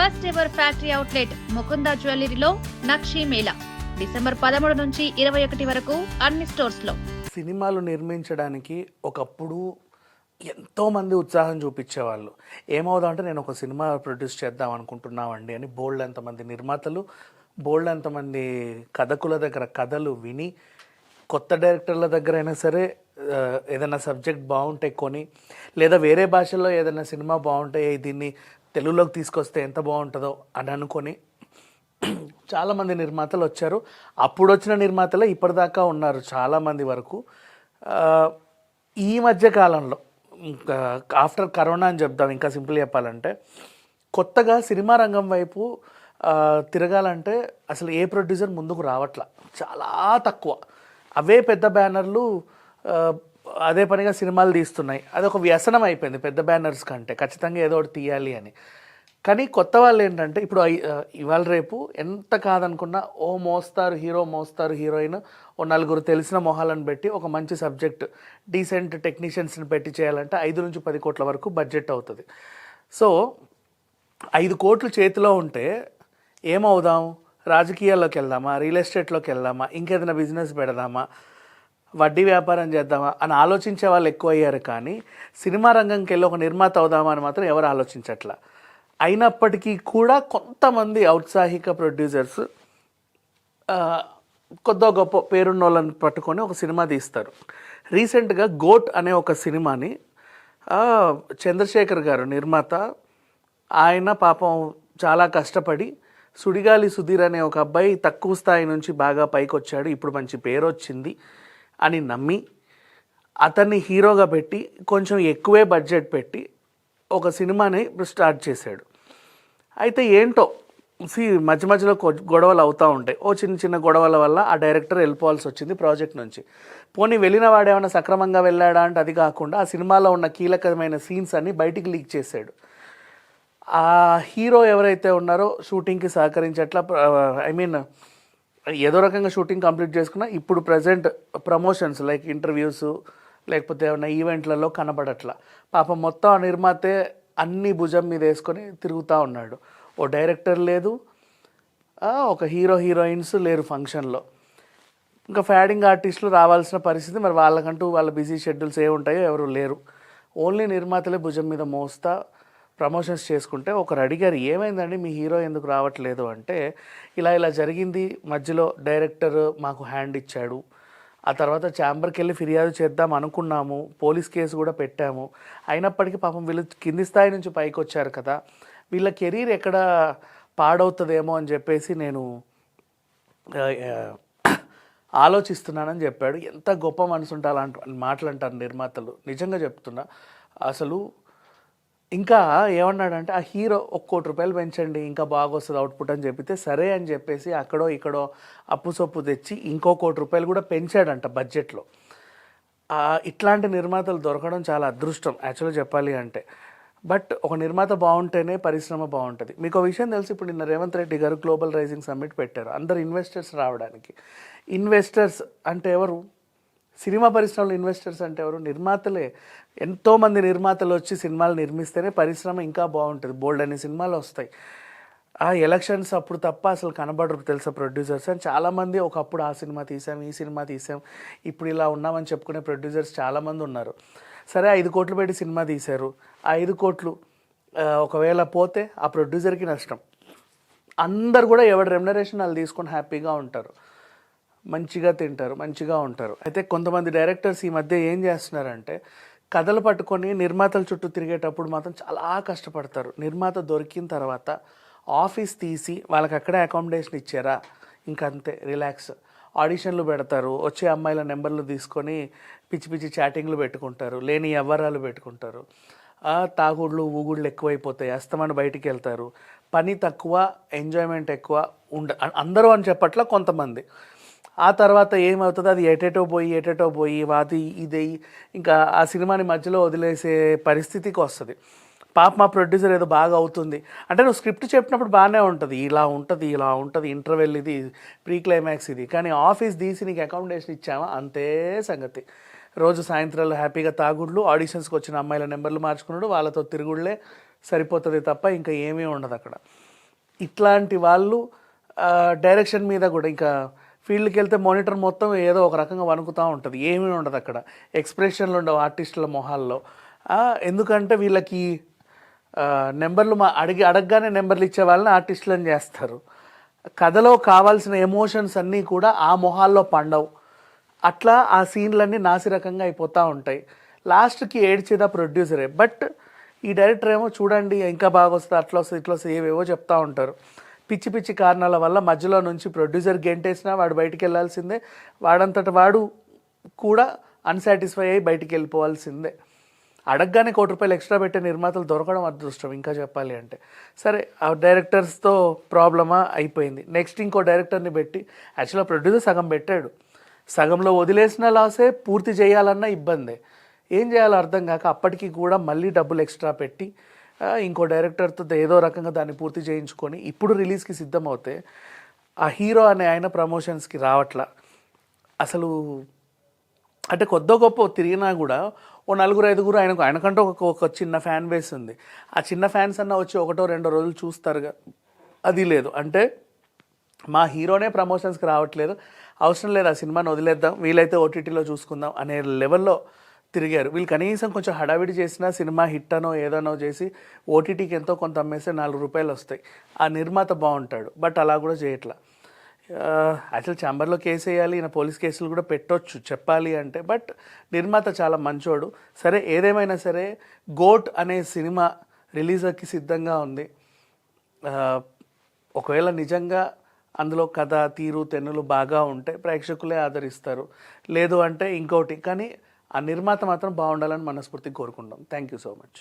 First ever factory outlet Mukunda జ్యువెలరీలో నక్షి Mela. December పదమూడు నుంచి ఇరవై ఒకటి వరకు అన్ని స్టోర్స్లో సినిమాలు నిర్మించడానికి ఒకప్పుడు ఎంతోమంది ఉత్సాహం చూపించేవాళ్ళు. ఏమవుదంటే నేను ఒక సినిమా ప్రొడ్యూస్ చేద్దాం అనుకుంటున్నామండి అని బోల్డ్ ఎంతమంది నిర్మాతలు బోల్డ్ ఎంతమంది కథకుల దగ్గర కథలు విని కొత్త డైరెక్టర్ల దగ్గర అయినా సరే ఏదైనా సబ్జెక్ట్ బాగుంటే కొని లేదా వేరే భాషల్లో ఏదైనా సినిమా బాగుంటే దీన్ని తెలుగులోకి తీసుకొస్తే ఎంత బాగుంటుందో అని అనుకొని చాలామంది నిర్మాతలు వచ్చారు. అప్పుడు వచ్చిన నిర్మాతలే ఇప్పటిదాకా ఉన్నారు చాలామంది వరకు. ఈ మధ్య కాలంలో ఇంకా ఆఫ్టర్ కరోనా అని చెప్దాం ఇంకా సింపుల్ చెప్పాలంటే కొత్తగా సినిమా రంగం వైపు తిరగాలంటే అసలు ఏ ప్రొడ్యూసర్ ముందుకు రావట్లా. చాలా తక్కువ. అవే పెద్ద బ్యానర్లు అదే పనిగా సినిమాలు తీస్తున్నాయి. అది ఒక వ్యసనం అయిపోయింది పెద్ద బ్యానర్స్ కంటే. ఖచ్చితంగా ఏదో ఒకటి తీయాలి అని. కానీ కొత్త వాళ్ళు ఏంటంటే ఇప్పుడు ఇవాళ రేపు ఎంత కాదనుకున్నా ఓ మోస్తారు హీరో మోస్తారు హీరోయిన్ ఓ నలుగురు తెలిసిన మొహాలను పెట్టి ఒక మంచి సబ్జెక్ట్ డీసెంట్ టెక్నీషియన్స్ని పెట్టి చేయాలంటే ఐదు నుంచి పది కోట్ల వరకు బడ్జెట్ అవుతుంది. సో ఐదు కోట్లు చేతిలో ఉంటే ఏమవుదాం? రాజకీయాల్లోకి వెళ్దామా? రియల్ ఎస్టేట్లోకి వెళ్దామా? ఇంకేదైనా బిజినెస్ పెడదామా? వడ్డీ వ్యాపారం చేద్దామా అని ఆలోచించే వాళ్ళు ఎక్కువ అయ్యారు కానీ సినిమా రంగంకి వెళ్ళి ఒక నిర్మాత అవుదామా అని మాత్రం ఎవరు ఆలోచించట్ల. అయినప్పటికీ కూడా కొంతమంది ఔత్సాహిక ప్రొడ్యూసర్స్ కొద్దో గొప్ప పేరున్న వాళ్ళని పట్టుకొని ఒక సినిమా తీస్తారు. రీసెంట్గా గోట్ అనే ఒక సినిమాని చంద్రశేఖర్ గారు నిర్మాత ఆయన పాపం చాలా కష్టపడి సుడిగాలి సుధీర్ అనే ఒక అబ్బాయి తక్కువ స్థాయి నుంచి బాగా పైకి వచ్చాడు ఇప్పుడు మంచి పేరు వచ్చింది అని నమ్మి అతన్ని హీరోగా పెట్టి కొంచెం ఎక్కువే బడ్జెట్ పెట్టి ఒక సినిమాని స్టార్ట్ చేశాడు. అయితే ఏంటో సి మధ్య మధ్యలో గొడవలు అవుతూ ఉంటాయి. ఓ చిన్న చిన్న గొడవల వల్ల ఆ డైరెక్టర్ వెళ్ళిపోవాల్సి వచ్చింది ప్రాజెక్ట్ నుంచి. పోనీ వెళ్ళిన వాడు ఏమైనా సక్రమంగా వెళ్ళాడా అంటే అది కాకుండా ఆ సినిమాలో ఉన్న కీలకమైన సీన్స్ అన్ని బయటికి లీక్ చేశాడు. ఆ హీరో ఎవరైతే ఉన్నారో షూటింగ్కి సహకరించట్లా ఐ మీన్ ఏదో రకంగా షూటింగ్ కంప్లీట్ చేసుకున్నా ఇప్పుడు ప్రజెంట్ ప్రమోషన్స్ లైక్ ఇంటర్వ్యూస్ లేకపోతే ఏమైనా ఈవెంట్లలో కనబడట్లా. పాపం మొత్తం ఆ నిర్మాతే అన్ని భుజం మీద వేసుకొని తిరుగుతూ ఉన్నాడు. ఓ డైరెక్టర్ లేదు. ఒక హీరో హీరోయిన్స్ లేరు ఫంక్షన్లో. ఇంకా ఫ్యాడింగ్ ఆర్టిస్టులు రావాల్సిన పరిస్థితి మరి వాళ్ళకంటూ వాళ్ళ బిజీ షెడ్యూల్స్ ఏ ఉంటాయో ఎవరు లేరు. ఓన్లీ నిర్మాతలే భుజం మీద మోస్తా. ప్రమోషన్స్ చేసుకుంటే ఒకరు అడిగారు ఏమైందండి? మీ హీరో ఎందుకు రావట్లేదు? అంటే ఇలా ఇలా జరిగింది. మధ్యలో డైరెక్టర్ మాకు హ్యాండ్ ఇచ్చాడు. ఆ తర్వాత ఛాంబర్కి వెళ్ళి ఫిర్యాదు చేద్దాం అనుకున్నాము. పోలీస్ కేసు కూడా పెట్టాము. అయినప్పటికీ పాపం వీళ్ళు కింది స్థాయి నుంచి పైకి వచ్చారు కదా. వీళ్ళ కెరీర్ ఎక్కడ పాడవుతుందేమో అని చెప్పేసి నేను ఆలోచిస్తున్నానని చెప్పాడు. ఎంత గొప్ప మనసు ఉంటే అలాంటి మాటలు అంటారు నిర్మాతలు. నిజంగా చెప్తున్నా. అసలు ఇంకా ఏమన్నాడంటే ఆ హీరో ఒక కోటి రూపాయలు పెంచండి ఇంకా బాగా వస్తుంది అవుట్పుట్ అని చెప్పితే సరే అని చెప్పేసి అక్కడో ఇక్కడో అప్పు సొప్పు తెచ్చి ఇంకో కోటి రూపాయలు కూడా పెంచాడంట బడ్జెట్లో. ఇట్లాంటి నిర్మాతలు దొరకడం చాలా అదృష్టం యాక్చువల్గా చెప్పాలి అంటే. బట్ ఒక నిర్మాత బాగుంటేనే పరిశ్రమ బాగుంటుంది. మీకు ఒక విషయం తెలిసి ఇప్పుడు నిన్న రేవంత్ రెడ్డి గారు గ్లోబల్ రైజింగ్ సమ్మిట్ పెట్టారు. అందరు ఇన్వెస్టర్స్ రావడానికి. ఇన్వెస్టర్స్ అంటే ఎవరు? సినిమా పరిశ్రమలో ఇన్వెస్టర్స్ అంటే ఎవరు? నిర్మాతలే. ఎంతోమంది నిర్మాతలు వచ్చి సినిమాలు నిర్మిస్తేనే పరిశ్రమ ఇంకా బాగుంటుంది. బోల్డ్ అనే సినిమాలు వస్తాయి. ఆ ఎలక్షన్స్ అప్పుడు తప్ప అసలు కనబడరు తెలుసా ప్రొడ్యూసర్స్ అని చాలామంది ఒకప్పుడు ఆ సినిమా తీసాం ఈ సినిమా తీసాం ఇప్పుడు ఇలా ఉన్నామని చెప్పుకునే ప్రొడ్యూసర్స్ చాలామంది ఉన్నారు. సరే ఐదు కోట్లు పెట్టి సినిమా తీశారు. ఆ ఐదు కోట్లు ఒకవేళ పోతే ఆ ప్రొడ్యూసర్కి నష్టం. అందరు కూడా ఎవరి రెమ్యునరేషన్ వాళ్ళు తీసుకొని హ్యాపీగా ఉంటారు. మంచిగా తింటారు మంచిగా ఉంటారు. అయితే కొంతమంది డైరెక్టర్స్ ఈ మధ్య ఏం చేస్తున్నారంటే కథలు పట్టుకొని నిర్మాతల చుట్టూ తిరిగేటప్పుడు మాత్రం చాలా కష్టపడతారు. నిర్మాత దొరికిన తర్వాత ఆఫీస్ తీసి వాళ్ళకి అక్కడే అకామిడేషన్ ఇచ్చారా? ఇంకంతే రిలాక్స్. ఆడిషన్లు పెడతారు వచ్చే అమ్మాయిల నెంబర్లు తీసుకొని పిచ్చి పిచ్చి చాటింగ్లు పెట్టుకుంటారు లేని వ్యవహారాలు పెట్టుకుంటారు. తాగుళ్ళు తాగుడులు ఊగుళ్ళు ఎక్కువైపోతాయి అస్తమాను బయటికి వెళ్తారు. పని తక్కువ ఎంజాయ్మెంట్ ఎక్కువ ఉండ అందరూ అని చెప్పట్ల కొంతమంది. ఆ తర్వాత ఏమవుతుందో? అది ఎటెటో పోయి ఎటెటో పోయి వాది ఇది. ఇంకా ఆ సినిమాని మధ్యలో వదిలేసే పరిస్థితికి వస్తుంది. పాప మా ప్రొడ్యూసర్ ఏదో బాగా అవుతుంది. అంటే నువ్వు స్క్రిప్ట్ చెప్పినప్పుడు బాగానే ఉంటుంది. ఇలా ఉంటుంది ఇలా ఉంటుంది ఇంటర్వెల్ ఇది ప్రీ క్లైమాక్స్ ఇది. కానీ ఆఫీస్ తీసి నీకు అకామిడేషన్ ఇచ్చామా? అంతే సంగతి. రోజు సాయంత్రాలు హ్యాపీగా తాగుడ్లు ఆడిషన్స్కి వచ్చిన అమ్మాయిల నెంబర్లు మార్చుకున్నాడు వాళ్ళతో తిరుగుళ్ళే సరిపోతుంది తప్ప ఇంకా ఏమీ ఉండదు అక్కడ. ఇట్లాంటి వాళ్ళు డైరెక్షన్ మీద కూడా ఇంకా ఫీల్డ్కి వెళ్తే మానిటర్ మొత్తం ఏదో ఒక రకంగా వణుకుతూ ఉంటుంది. ఏమీ ఉండదు అక్కడ. ఎక్స్ప్రెషన్లు ఉండవు ఆర్టిస్టుల మొహాల్లో. ఎందుకంటే వీళ్ళకి నెంబర్లు మా అడిగి అడగగానే నెంబర్లు ఇచ్చే వాళ్ళని ఆర్టిస్టులను చేస్తారు. కథలో కావాల్సిన ఎమోషన్స్ అన్నీ కూడా ఆ మొహాల్లో పండవు. అట్లా ఆ సీన్లన్నీ నాసిరకంగా అయిపోతూ ఉంటాయి. లాస్ట్కి ఏడ్చేదా ప్రొడ్యూసరే. బట్ ఈ డైరెక్టర్ ఏమో చూడండి ఇంకా బాగా వస్తుంది అట్లా వస్తుంది ఇట్లా వస్తుంది ఏవేవో చెప్తూ ఉంటారు. పిచ్చి పిచ్చి కారణాల వల్ల మధ్యలో నుంచి ప్రొడ్యూసర్ గెంటేసినా వాడు బయటికి వెళ్ళాల్సిందే వాడంతట వాడు కూడా అన్సాటిస్ఫై అయ్యి బయటికి వెళ్ళిపోవాల్సిందే అడగగానే కోటి రూపాయలు ఎక్స్ట్రా పెట్టే నిర్మాతలు దొరకడం అదృష్టం ఇంకా చెప్పాలి అంటే. సరే ఆ డైరెక్టర్స్తో ప్రాబ్లమా? అయిపోయింది. నెక్స్ట్ ఇంకో డైరెక్టర్ని పెట్టి యాక్చువల్గా ప్రొడ్యూసర్ సగం పెట్టాడు. సగంలో వదిలేసిన లాసే పూర్తి చేయాలన్న ఇబ్బందే. ఏం చేయాలో అర్థం కాక అప్పటికి కూడా మళ్ళీ డబ్బులు ఎక్స్ట్రా పెట్టి ఇంకో డైరెక్టర్తో ఏదో రకంగా దాన్ని పూర్తి చేయించుకొని ఇప్పుడు రిలీజ్కి సిద్ధం అవుతే ఆ హీరో అనే ఆయన ప్రమోషన్స్కి రావట్లా. అసలు అంటే కొద్ది గొప్ప తిరిగినా కూడా ఓ నలుగురు ఐదుగురు ఆయనకు ఆయనకంటూ ఒక ఒక చిన్న ఫ్యాన్ బేస్ ఉంది. ఆ చిన్న ఫ్యాన్స్ అన్న వచ్చి ఒకటో రెండో రోజులు చూస్తారుగా అది లేదు. అంటే మా హీరోనే ప్రమోషన్స్కి రావట్లేదు. అవసరం లేదు. ఆ సినిమాని వదిలేద్దాం. వీలైతే ఓటీటీలో చూసుకుందాం అనే లెవెల్లో తిరిగారు. వీళ్ళు కనీసం కొంచెం హడావిడి చేసినా సినిమా హిట్ అనో ఏదనో చేసి ఓటీటీకి ఎంతో కొంత అమ్మేస్తే నాలుగు రూపాయలు వస్తాయి. ఆ నిర్మాత బాగుంటాడు బట్ అలా కూడా చేయట్లా. అసలు ఛాంబర్లో కేసు వేయాలి ఈయన పోలీస్ కేసులు కూడా పెట్టొచ్చు చెప్పాలి అంటే బట్ నిర్మాత చాలా మంచోడు. సరే ఏదేమైనా సరే గోట్ అనే సినిమా రిలీజ్కి సిద్ధంగా ఉంది. ఒకవేళ నిజంగా అందులో కథ తీరు తెన్నులు బాగా ఉంటే ప్రేక్షకులే ఆదరిస్తారు. లేదు అంటే ఇంకోటి కానీ ఆ నిర్మాత మాత్రం బాగుండాలని మనస్ఫూర్తిగా కోరుకుంటాం థ్యాంక్ యూ సో మచ్